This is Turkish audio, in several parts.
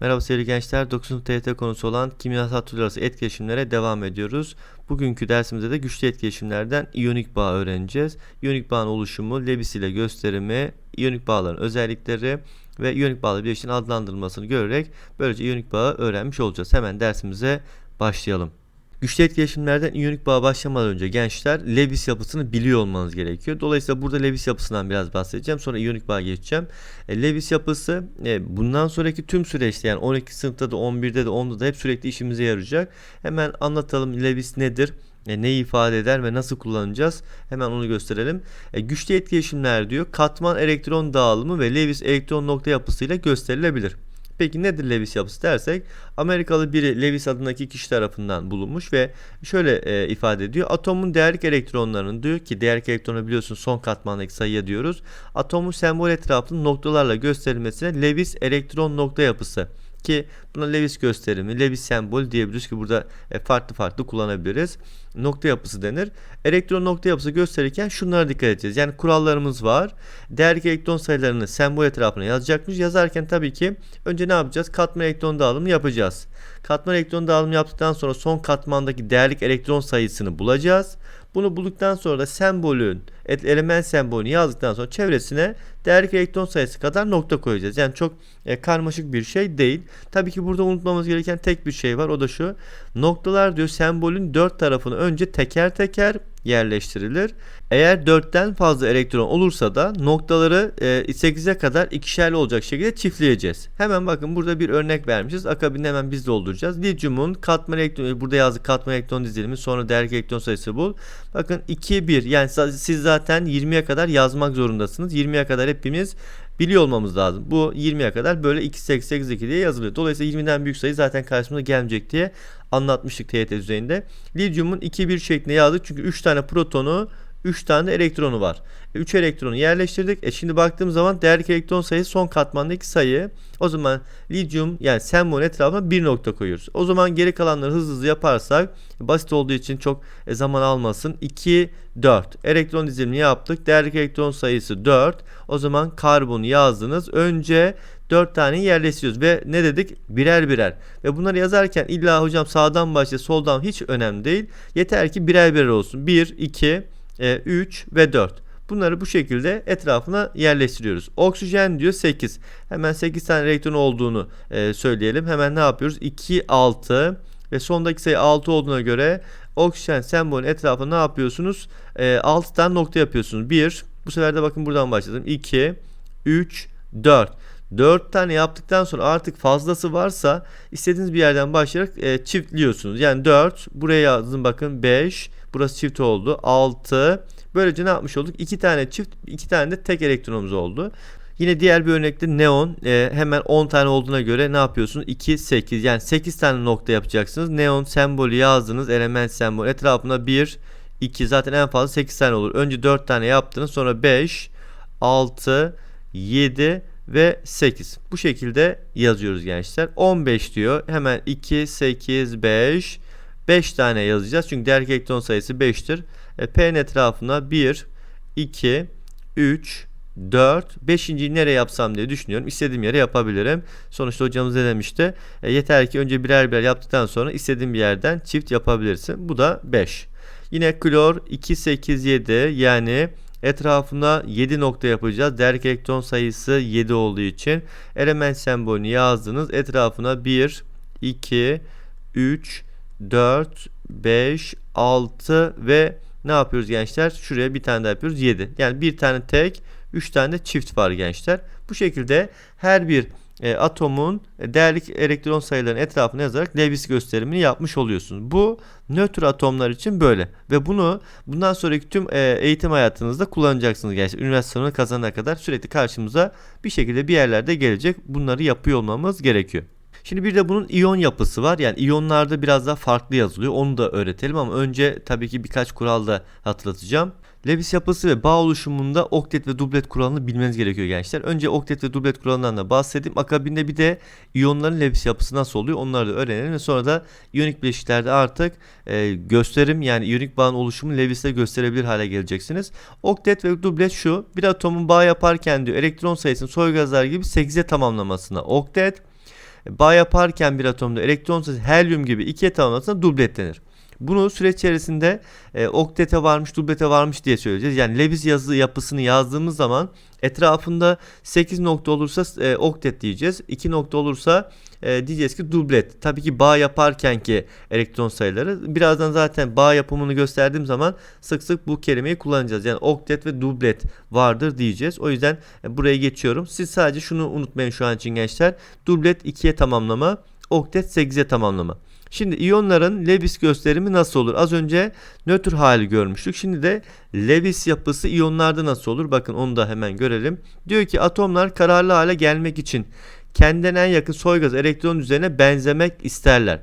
Merhaba sevgili gençler. 9. TYT konusu olan kimyasal türler arası etkileşimlere devam ediyoruz. Bugünkü dersimizde de güçlü etkileşimlerden iyonik bağ öğreneceğiz. İyonik bağın oluşumu, Lewis ile gösterimi, iyonik bağların özellikleri ve iyonik bağlı bileşiğin adlandırılmasını görerek böylece iyonik bağı öğrenmiş olacağız. Hemen dersimize başlayalım. Güçlü etkileşimlerden iyonik bağa başlamadan önce gençler Lewis yapısını biliyor olmanız gerekiyor. Dolayısıyla burada Lewis yapısından biraz bahsedeceğim. Sonra iyonik bağa geçeceğim. E, Lewis yapısı e, bundan sonraki tüm süreçte yani 12 sınıfta da 11'de de 10'da da hep sürekli işimize yarayacak. Hemen anlatalım Lewis nedir? E, neyi ifade eder ve nasıl kullanacağız? Hemen onu gösterelim. E, güçlü etkileşimler diyor. Katman elektron dağılımı ve Lewis elektron nokta yapısıyla gösterilebilir. Peki nedir Lewis yapısı dersek Amerikalı biri Lewis adındaki kişi tarafından bulunmuş ve şöyle e, ifade ediyor. Atomun değerlik elektronlarının diyor ki değerlik elektronu biliyorsun son katmandaki sayıya diyoruz. Atomun sembol etrafının noktalarla gösterilmesine Lewis elektron nokta yapısı ki buna Lewis gösterimi, Lewis sembol diyebiliriz ki burada e, farklı farklı kullanabiliriz. Nokta yapısı denir. Elektron nokta yapısı gösterirken şunlara dikkat edeceğiz. Yani kurallarımız var. Değerli elektron sayılarını sembol etrafına yazacakmış. Yazarken tabii ki önce ne yapacağız? Katman elektron dağılımı yapacağız. Katman elektron dağılımı yaptıktan sonra son katmandaki değerli elektron sayısını bulacağız. Bunu bulduktan sonra da sembolün, element sembolünü yazdıktan sonra çevresine değerli elektron sayısı kadar nokta koyacağız. Yani çok e, karmaşık bir şey değil. Tabii ki burada unutmamız gereken tek bir şey var. O da şu. Noktalar diyor sembolün dört tarafını önce teker teker yerleştirilir. Eğer 4'ten fazla elektron olursa da noktaları e, 8'e kadar ikişerli olacak şekilde çiftleyeceğiz. Hemen bakın burada bir örnek vermişiz. Akabinde hemen biz dolduracağız. Lityumun katman elektron burada yazdık katman elektron dizilimi sonra değerli elektron sayısı bul. Bakın 2 1 yani siz zaten 20'ye kadar yazmak zorundasınız. 20'ye kadar hepimiz biliyor olmamız lazım. Bu 20'ye kadar böyle 282 diye yazılıyor. Dolayısıyla 20'den büyük sayı zaten karşımıza gelmeyecek diye anlatmıştık TYT düzeyinde. Lityumun 2-1 şeklinde yazdık çünkü 3 tane protonu 3 tane elektronu var. 3 e, elektronu yerleştirdik. E şimdi baktığım zaman değerli elektron sayısı son katmandaki sayı. O zaman lityum yani sembol etrafına bir nokta koyuyoruz. O zaman geri kalanları hızlı hızlı yaparsak basit olduğu için çok e, zaman almasın. 2 4 elektron dizilimini yaptık. Değerli elektron sayısı 4. O zaman karbonu yazdınız. Önce 4 tane yerleştiriyoruz ve ne dedik? Birer birer. Ve bunları yazarken illa hocam sağdan başla soldan hiç önemli değil. Yeter ki birer birer olsun. 1, 2, 3 ve 4. Bunları bu şekilde etrafına yerleştiriyoruz. Oksijen diyor 8. Hemen 8 tane elektron olduğunu e, söyleyelim. Hemen ne yapıyoruz? 2, 6 ve sondaki sayı 6 olduğuna göre oksijen sembolün etrafına ne yapıyorsunuz? E, 6 tane nokta yapıyorsunuz. 1, bu sefer de bakın buradan başladım. 2, 3, 4. 4 tane yaptıktan sonra artık fazlası varsa istediğiniz bir yerden başlayarak e, çiftliyorsunuz. Yani 4 buraya yazdım bakın 5 burası çift oldu 6 böylece ne yapmış olduk? 2 tane çift 2 tane de tek elektronumuz oldu. Yine diğer bir örnekte neon e, hemen 10 tane olduğuna göre ne yapıyorsunuz? 2 8 yani 8 tane nokta yapacaksınız. Neon sembolü yazdınız element sembol etrafına 1 2 zaten en fazla 8 tane olur. Önce 4 tane yaptınız sonra 5 6 7 ve 8. Bu şekilde yazıyoruz gençler. 15 diyor. Hemen 2, 8, 5. 5 tane yazacağız. Çünkü değer elektron sayısı 5'tir. E, P'nin etrafına 1, 2, 3, 4, 5.yi nereye yapsam diye düşünüyorum. İstediğim yere yapabilirim. Sonuçta hocamız ne demişti? E, yeter ki önce birer birer yaptıktan sonra istediğim bir yerden çift yapabilirsin. Bu da 5. Yine klor 2, 8, 7 yani Etrafına 7 nokta yapacağız. Değerlik elektron sayısı 7 olduğu için element sembolünü yazdınız. Etrafına 1, 2, 3, 4, 5, 6 ve ne yapıyoruz gençler? Şuraya bir tane daha yapıyoruz. 7. Yani bir tane tek, 3 tane de çift var gençler. Bu şekilde her bir e, atomun değerlik elektron sayılarının etrafına yazarak Lewis gösterimini yapmış oluyorsunuz. Bu nötr atomlar için böyle ve bunu bundan sonraki tüm e, eğitim hayatınızda kullanacaksınız gerçekten. Üniversite sınavını kazanana kadar sürekli karşımıza bir şekilde bir yerlerde gelecek. Bunları yapıyor olmamız gerekiyor. Şimdi bir de bunun iyon yapısı var. Yani iyonlarda biraz daha farklı yazılıyor. Onu da öğretelim ama önce tabii ki birkaç kural da hatırlatacağım. Lewis yapısı ve bağ oluşumunda oktet ve dublet kuralını bilmeniz gerekiyor gençler. Önce oktet ve dublet kuralından da bahsedeyim. Akabinde bir de iyonların Lewis yapısı nasıl oluyor onları da öğrenelim ve sonra da iyonik bileşiklerde artık e, gösterim yani iyonik bağın oluşumu Lewis'te gösterebilir hale geleceksiniz. Oktet ve dublet şu bir atomun bağ yaparken diyor elektron sayısını soy gazlar gibi 8'e tamamlamasına oktet bağ yaparken bir atomda elektron sayısı helyum gibi ikiye tamamlanırsa dublet denir. Bunu süreç içerisinde e, oktete varmış, dublete varmış diye söyleyeceğiz. Yani Lewis yazı yapısını yazdığımız zaman etrafında 8 nokta olursa e, oktet diyeceğiz. 2 nokta olursa e, diyeceğiz ki dublet. Tabii ki bağ yaparken ki elektron sayıları. Birazdan zaten bağ yapımını gösterdiğim zaman sık sık bu kelimeyi kullanacağız. Yani oktet ve dublet vardır diyeceğiz. O yüzden e, buraya geçiyorum. Siz sadece şunu unutmayın şu an için gençler. Dublet 2'ye tamamlama, oktet 8'e tamamlama. Şimdi iyonların Lewis gösterimi nasıl olur? Az önce nötr hali görmüştük. Şimdi de Lewis yapısı iyonlarda nasıl olur? Bakın onu da hemen görelim. Diyor ki atomlar kararlı hale gelmek için kendilerine en yakın soy gaz elektron üzerine benzemek isterler.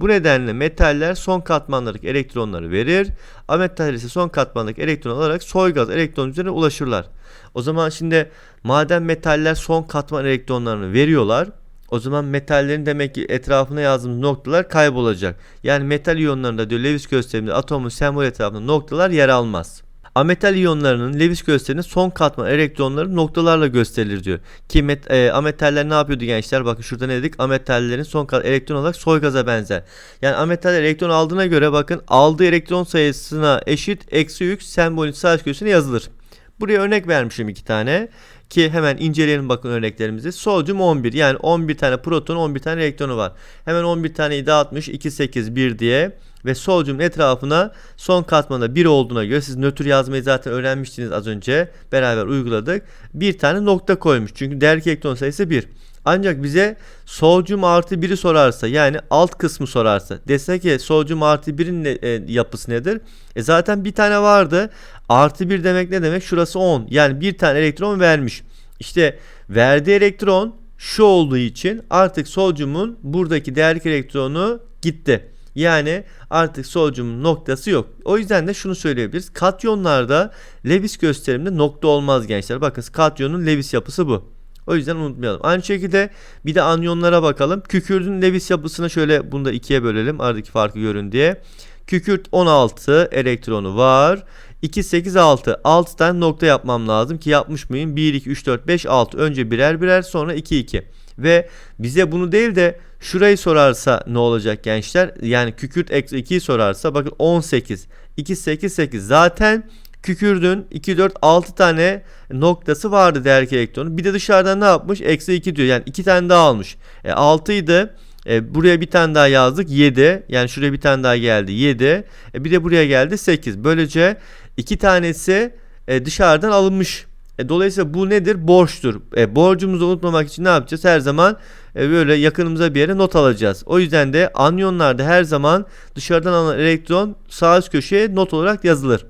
Bu nedenle metaller son katmanlardaki elektronları verir. Ametaller ise son katmandaki elektron alarak soy gaz elektron üzerine ulaşırlar. O zaman şimdi madem metaller son katman elektronlarını veriyorlar. O zaman metallerin demek ki etrafına yazdığımız noktalar kaybolacak. Yani metal iyonlarında diyor Lewis gösteriminde atomun sembol etrafında noktalar yer almaz. Ametal iyonlarının Lewis gösteriminde son katman elektronları noktalarla gösterilir diyor. Ki met, e, ametaller ne yapıyordu gençler? Bakın şurada ne dedik? Ametallerin son kat elektron olarak soy gaza benzer. Yani ametaller elektron aldığına göre bakın aldığı elektron sayısına eşit eksi yük sembolün sağ köşesine yazılır. Buraya örnek vermişim iki tane. Ki hemen inceleyelim bakın örneklerimizi. Sodyum 11 yani 11 tane proton 11 tane elektronu var. Hemen 11 taneyi dağıtmış 2 8 1 diye ve sodyumun etrafına son katmanda 1 olduğuna göre siz nötr yazmayı zaten öğrenmiştiniz az önce beraber uyguladık. Bir tane nokta koymuş çünkü değerli elektron sayısı 1. Ancak bize sodyum artı 1'i sorarsa yani alt kısmı sorarsa dese ki sodyum artı 1'in ne, e, yapısı nedir? E zaten bir tane vardı. Artı 1 demek ne demek? Şurası 10. Yani bir tane elektron vermiş. İşte verdiği elektron şu olduğu için artık sodyumun buradaki değerli elektronu gitti. Yani artık sodyumun noktası yok. O yüzden de şunu söyleyebiliriz. Katyonlarda Lewis gösteriminde nokta olmaz gençler. Bakın katyonun Lewis yapısı bu. O yüzden unutmayalım. Aynı şekilde bir de anyonlara bakalım. Kükürdün Lewis yapısını şöyle bunu da ikiye bölelim. Aradaki farkı görün diye. Kükürt 16 elektronu var. 2, 8, 6. 6 tane nokta yapmam lazım ki yapmış mıyım? 1, 2, 3, 4, 5, 6. Önce birer birer sonra 2, 2. Ve bize bunu değil de şurayı sorarsa ne olacak gençler? Yani kükürt eksi 2'yi sorarsa bakın 18. 2, 8, 8. Zaten kükürdün 2, 4, 6 tane noktası vardı değerli elektronu. Bir de dışarıdan ne yapmış? Eksi 2 diyor. Yani 2 tane daha almış. E, 6 idi. E, buraya bir tane daha yazdık 7. Yani şuraya bir tane daha geldi 7. E, bir de buraya geldi 8. Böylece iki tanesi e, dışarıdan alınmış. E, dolayısıyla bu nedir? Borçtur. E, borcumuzu unutmamak için ne yapacağız? Her zaman e, böyle yakınımıza bir yere not alacağız. O yüzden de anyonlarda her zaman dışarıdan alınan elektron sağ üst köşeye not olarak yazılır.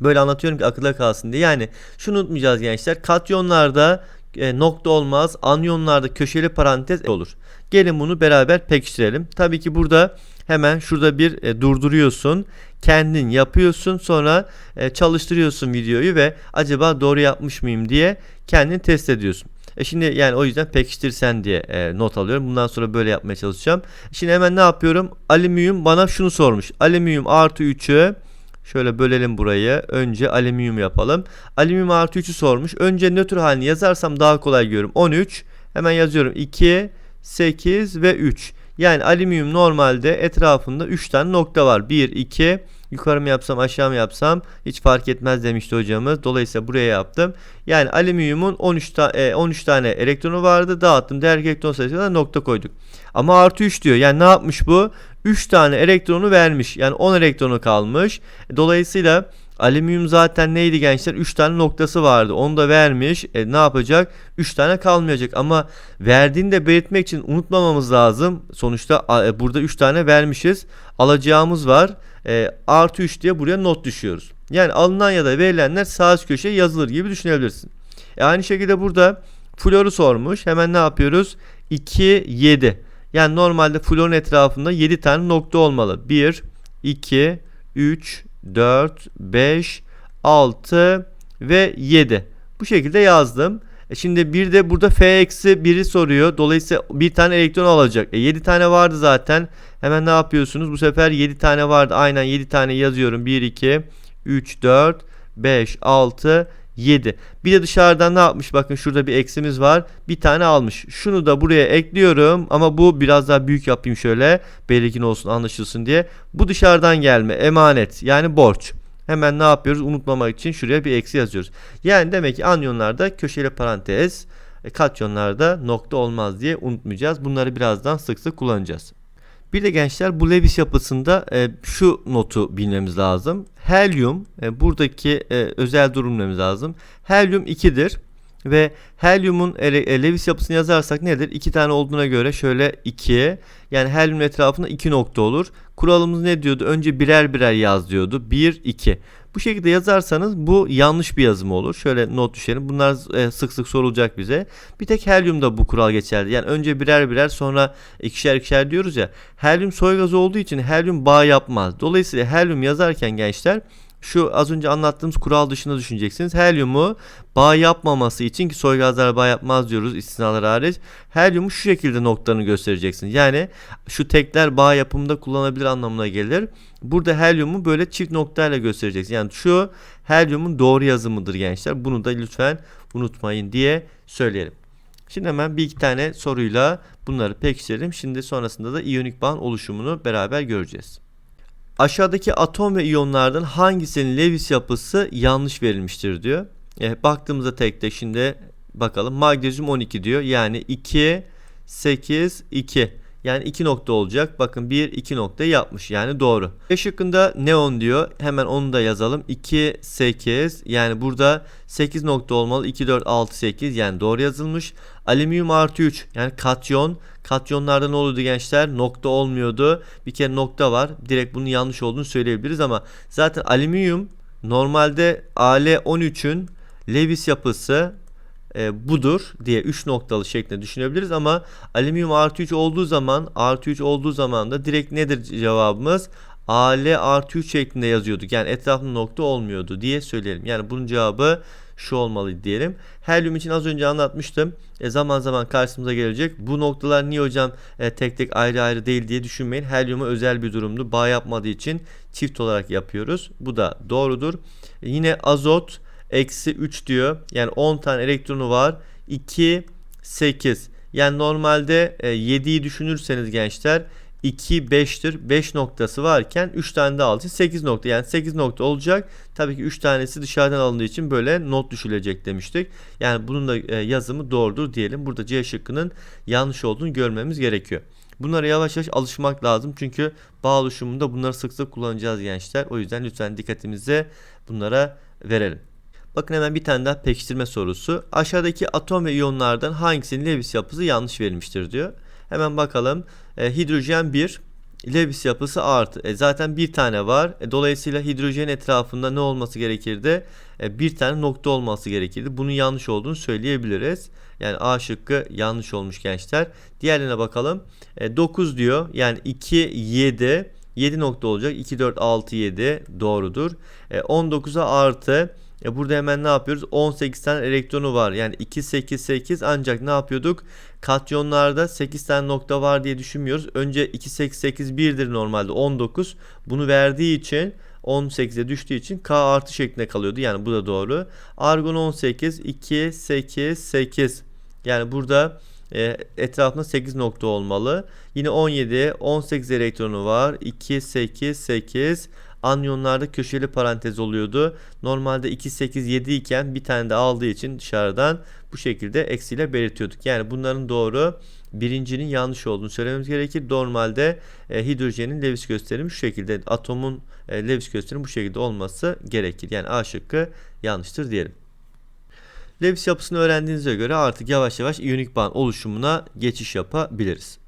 Böyle anlatıyorum ki akılda kalsın diye. Yani şunu unutmayacağız gençler. Katyonlarda e, nokta olmaz. Anyonlarda köşeli parantez olur. Gelin bunu beraber pekiştirelim. Tabii ki burada hemen şurada bir e, durduruyorsun. Kendin yapıyorsun sonra e, çalıştırıyorsun videoyu ve acaba doğru yapmış mıyım diye kendin test ediyorsun. E şimdi yani o yüzden pekiştirsen diye e, not alıyorum. Bundan sonra böyle yapmaya çalışacağım. Şimdi hemen ne yapıyorum? Alüminyum bana şunu sormuş. Alüminyum artı 3'ü Şöyle bölelim burayı. Önce alüminyum yapalım. Alüminyum artı 3'ü sormuş. Önce nötr halini yazarsam daha kolay görüyorum. 13. Hemen yazıyorum. 2, 8 ve 3. Yani alüminyum normalde etrafında 3 tane nokta var. 1, 2, yukarı mı yapsam aşağı mı yapsam hiç fark etmez demişti hocamız. Dolayısıyla buraya yaptım. Yani alüminyumun 13, ta, e, 13 tane elektronu vardı. Dağıttım. Değer elektron sayısına nokta koyduk. Ama artı 3 diyor. Yani ne yapmış bu? 3 tane elektronu vermiş. Yani 10 elektronu kalmış. Dolayısıyla alüminyum zaten neydi gençler? 3 tane noktası vardı. Onu da vermiş. E, ne yapacak? 3 tane kalmayacak. Ama verdiğini de belirtmek için unutmamamız lazım. Sonuçta e, burada 3 tane vermişiz. Alacağımız var. E, artı 3 diye buraya not düşüyoruz. Yani alınan ya da verilenler sağ üst köşeye yazılır gibi düşünebilirsin. E, aynı şekilde burada floru sormuş. Hemen ne yapıyoruz? 2, 7. Yani normalde florun etrafında 7 tane nokta olmalı. 1, 2, 3, 4, 5, 6 ve 7. Bu şekilde yazdım. E şimdi bir de burada f eksi 1'i soruyor. Dolayısıyla bir tane elektron alacak. E 7 tane vardı zaten. Hemen ne yapıyorsunuz? Bu sefer 7 tane vardı. Aynen 7 tane yazıyorum. 1, 2, 3, 4, 5, 6, 7. Bir de dışarıdan ne yapmış? Bakın şurada bir eksimiz var. Bir tane almış. Şunu da buraya ekliyorum ama bu biraz daha büyük yapayım şöyle. Belirgin olsun anlaşılsın diye. Bu dışarıdan gelme emanet yani borç. Hemen ne yapıyoruz? Unutmamak için şuraya bir eksi yazıyoruz. Yani demek ki anyonlarda köşeli parantez, e, katyonlarda nokta olmaz diye unutmayacağız. Bunları birazdan sık sık kullanacağız. Bir de gençler bu Lewis yapısında e, şu notu bilmemiz lazım. Helyum e, buradaki e, özel durum bilmemiz lazım. Helyum 2'dir ve helyumun e, e, Lewis yapısını yazarsak nedir? 2 tane olduğuna göre şöyle 2 yani helyumun etrafında 2 nokta olur. Kuralımız ne diyordu? Önce birer birer yaz diyordu. 1 2. Bu şekilde yazarsanız bu yanlış bir yazım olur. Şöyle not düşelim. Bunlar e, sık sık sorulacak bize. Bir tek helyumda bu kural geçerli. Yani önce birer birer sonra ikişer ikişer diyoruz ya. Helyum soy gazı olduğu için helyum bağ yapmaz. Dolayısıyla helyum yazarken gençler şu az önce anlattığımız kural dışında düşüneceksiniz. Helyumu bağ yapmaması için ki soy gazlar bağ yapmaz diyoruz istisnalar hariç. Helyumu şu şekilde noktalarını göstereceksiniz. Yani şu tekler bağ yapımında kullanılabilir anlamına gelir. Burada helyumu böyle çift noktayla göstereceksin. Yani şu helyumun doğru yazımıdır gençler. Bunu da lütfen unutmayın diye söyleyelim. Şimdi hemen bir iki tane soruyla bunları pekiştirelim. Şimdi sonrasında da iyonik bağın oluşumunu beraber göreceğiz. Aşağıdaki atom ve iyonlardan hangisinin Lewis yapısı yanlış verilmiştir diyor. E, baktığımızda tek tek şimdi bakalım. Magnezyum 12 diyor. Yani 2, 8, 2. Yani 2 nokta olacak. Bakın 1 2 nokta yapmış. Yani doğru. E şıkkında neon diyor. Hemen onu da yazalım. 2 8 yani burada 8 nokta olmalı. 2 4 6 8 yani doğru yazılmış. Alüminyum artı 3 yani katyon. Katyonlarda ne oluyordu gençler? Nokta olmuyordu. Bir kere nokta var. Direkt bunun yanlış olduğunu söyleyebiliriz ama zaten alüminyum normalde Al13'ün Lewis yapısı e, budur diye 3 noktalı şeklinde düşünebiliriz ama alüminyum artı 3 olduğu zaman artı 3 olduğu zaman da direkt nedir cevabımız? Al artı 3 şeklinde yazıyorduk. Yani etrafında nokta olmuyordu diye söyleyelim. Yani bunun cevabı şu olmalı diyelim. Helyum için az önce anlatmıştım. E, zaman zaman karşımıza gelecek. Bu noktalar niye hocam e, tek tek ayrı ayrı değil diye düşünmeyin. Helyumu özel bir durumdu. Bağ yapmadığı için çift olarak yapıyoruz. Bu da doğrudur. E, yine azot eksi 3 diyor. Yani 10 tane elektronu var. 2, 8. Yani normalde e, 7'yi düşünürseniz gençler 2 5'tir. 5 noktası varken 3 tane daha alacak. 8 nokta. Yani 8 nokta olacak. Tabii ki 3 tanesi dışarıdan alındığı için böyle not düşülecek demiştik. Yani bunun da e, yazımı doğrudur diyelim. Burada C şıkkının yanlış olduğunu görmemiz gerekiyor. Bunlara yavaş yavaş alışmak lazım. Çünkü bağ oluşumunda bunları sık sık kullanacağız gençler. O yüzden lütfen dikkatimizi bunlara verelim. Bakın hemen bir tane daha pekiştirme sorusu. Aşağıdaki atom ve iyonlardan hangisinin Lewis yapısı yanlış verilmiştir diyor. Hemen bakalım. E, hidrojen 1, Lewis yapısı artı. E, zaten bir tane var. E, dolayısıyla hidrojen etrafında ne olması gerekirdi? E, bir tane nokta olması gerekirdi. Bunun yanlış olduğunu söyleyebiliriz. Yani A şıkkı yanlış olmuş gençler. Diğerlerine bakalım. E, 9 diyor. Yani 2, 7. 7 nokta olacak. 2, 4, 6, 7 doğrudur. E, 19'a artı. E burada hemen ne yapıyoruz? 18 tane elektronu var. Yani 2, 8, 8 ancak ne yapıyorduk? Katyonlarda 8 tane nokta var diye düşünmüyoruz. Önce 2, 8, 8, 1'dir normalde 19. Bunu verdiği için 18'e düştüğü için K artı şeklinde kalıyordu. Yani bu da doğru. Argon 18, 2, 8, 8. Yani burada e, etrafında 8 nokta olmalı. Yine 17, 18 elektronu var. 2, 8, 8 anyonlarda köşeli parantez oluyordu. Normalde 2, 8, 7 iken bir tane de aldığı için dışarıdan bu şekilde eksiyle belirtiyorduk. Yani bunların doğru birincinin yanlış olduğunu söylememiz gerekir. Normalde e, hidrojenin Lewis gösterimi şu şekilde atomun e, Lewis gösterimi bu şekilde olması gerekir. Yani A şıkkı yanlıştır diyelim. Lewis yapısını öğrendiğinize göre artık yavaş yavaş iyonik bağın oluşumuna geçiş yapabiliriz.